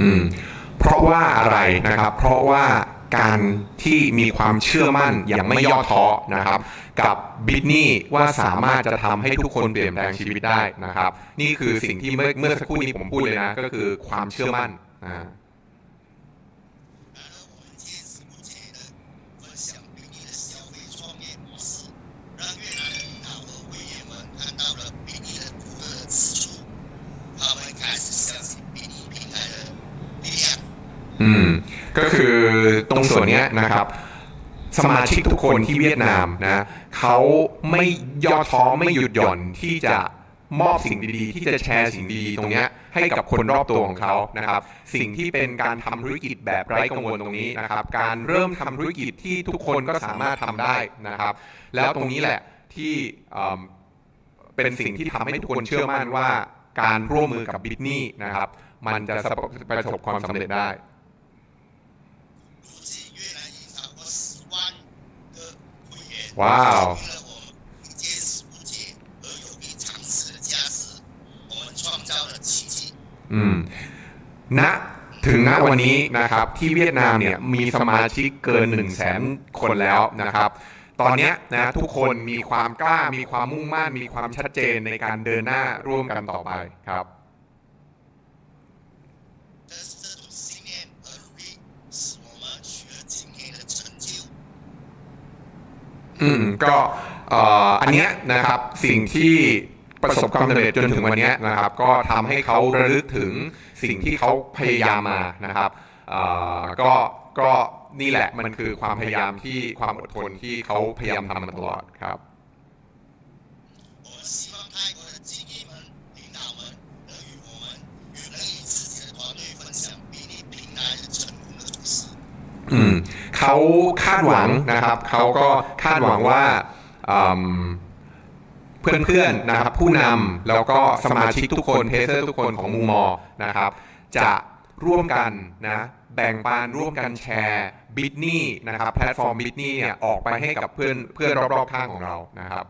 อืมเพราะว่าอะไรนะครับ เพราะว่าการที่มีความเชื่อมั่นอย่างไม่ย่อท้อนะครับ กับบิทนี่ว่าสามารถจะทำให้ทุกคนเปลี่ยนแปลงชีวิตได้นะครับ นี่คือสิ่งที่เมื่อเมื่อสักครู่นี้ผมพูดเลยนะ ก็คือความเชื่อมั่นอ่า อืม ก็คือตรงส่วนเนี้ยนะครับ สมาชิกทุกคนที่เวียดนามนะเขาไม่ย่อท้อไม่หยุดหย่อนที่จะมอบสิ่งดีๆ ที่จะแชร์สิ่งดีๆ ตรงเนี้ยให้กับคนรอบตัวของเขานะครับ สิ่งที่เป็นการทำธุรกิจแบบไร้กังวลตรงนี้นะครับ การเริ่มทำธุรกิจที่ทุกคนก็สามารถทำได้นะครับ แล้วตรงนี้แหละที่เป็นสิ่งที่ทำให้ทุกคนเชื่อมั่นว่า การร่วมมือกับบิทนี่นะครับ มันจะประสบความสำเร็จได้ 如今，越南已超过十万个会员，哇哦证明了我们不见死不解而有力长持的价值。我们创造了奇迹。 อืมณถึงณวันนี้นะครับที่เวียดนามเนี่ยมีสมาชิกเกิน1นึ่งแสนคนแล้วนะครับ ตอนเนี้ยนะทุกคนมีความกล้ามีความมุ่งมั่น มีความชัดเจนในการเดินหน้าร่วมกันต่อไปครับ อืมก็อันเนี้ยนะครับสิ่งที่ประสบความสำเร็จจนถึงวันนี้นะครับ ก็ทำให้เขาระลึกถึงสิ่งที่เขาพยายามมานะครับก็ก็นี่แหละมันคือความพยายามที่ความอดทนที่เขาพยายามทำมาตลอดครับอืม เขาคาดหวังนะครับเขาก็คาดหวังว่าเพื่อนๆนะครับ ผู้นำแล้วก็สมาชิกทุกคนเทสเตอร์ทุกคนของมูมอนะครับ จะร่วมกันนะแบ่งปันร่วมกันแชร์บิทนี่นะครับแพลตฟอร์มบิทนี่เนี่ยออกไปให้กับเพื่อนเพื่อนรอบๆข้างของเรานะครับ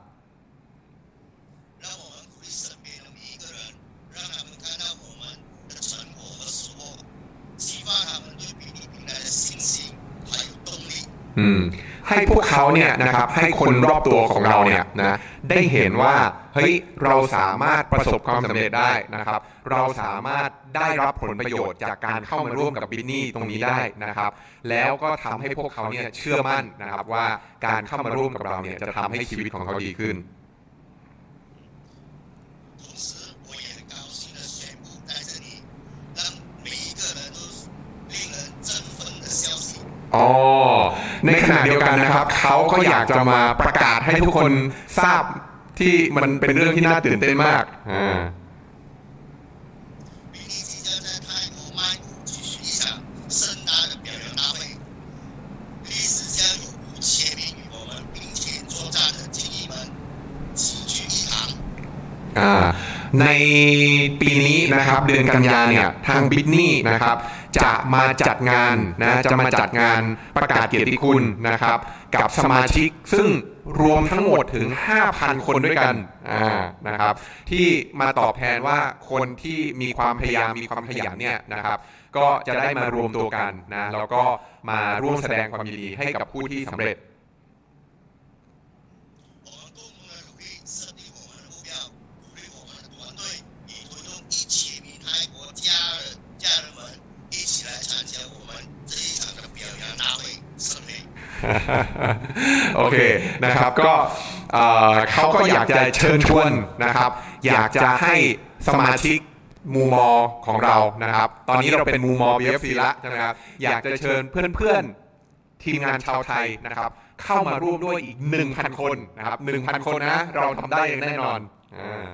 ให้พวกเขาเนี่ยนะครับให้คนรอบตัวของเราเนี่ยนะได้เห็นว่าเฮ้ยเราสามารถประสบความสำเร็จได้นะครับ เราสามารถได้รับผลประโยชน์จากการเข้ามาร่วมกับบิทนี่ตรงนี้ได้นะครับ แล้วก็ทำให้พวกเขาเนี่ยเชื่อมั่นนะครับว่าการเข้ามาร่วมกับเราเนี่ยจะทำให้ชีวิตของเขาดีขึ้น同时， ในขณะเดียวกันนะครับเขาก็อยากจะมาประกาศให้ทุกคนทราบที่มันเป็นเรื่องที่น่าตื่นเต้นมากอ่า ในปีนี้นะครับเดือนกันยาเนี่ยทางบิทนี่นะครับจะมาจัดงานนะจะมาจัดงานประกาศเกียรติคุณนะครับ กับสมาชิกซึ่งรวมทั้งหมดถึง 5,000 คนด้วยกันอ่านะครับ ที่มาตอบแทนว่าคนที่มีความพยายามมีความขยันเนี่ยนะครับ ก็จะได้มารวมตัวกันนะแล้วก็มาร่วมแสดงความยินดีให้กับผู้ที่สำเร็จ โอเคนะครับก็เอ่อเขาก็อยากจะเชิญชวนนะครับ อยากจะให้สมาชิกมูมอของเรานะครับ ตอนนี้เราเป็นมูมอ BFC แล้วใช่ไหมครับ อยากจะเชิญเพื่อนๆ ทีมงานชาวไทยนะครับ เข้ามาร่วมด้วยอีก 1,000 คนนะครับ 1,000 คนนะ เราทำได้อย่างแน่นอนอ่า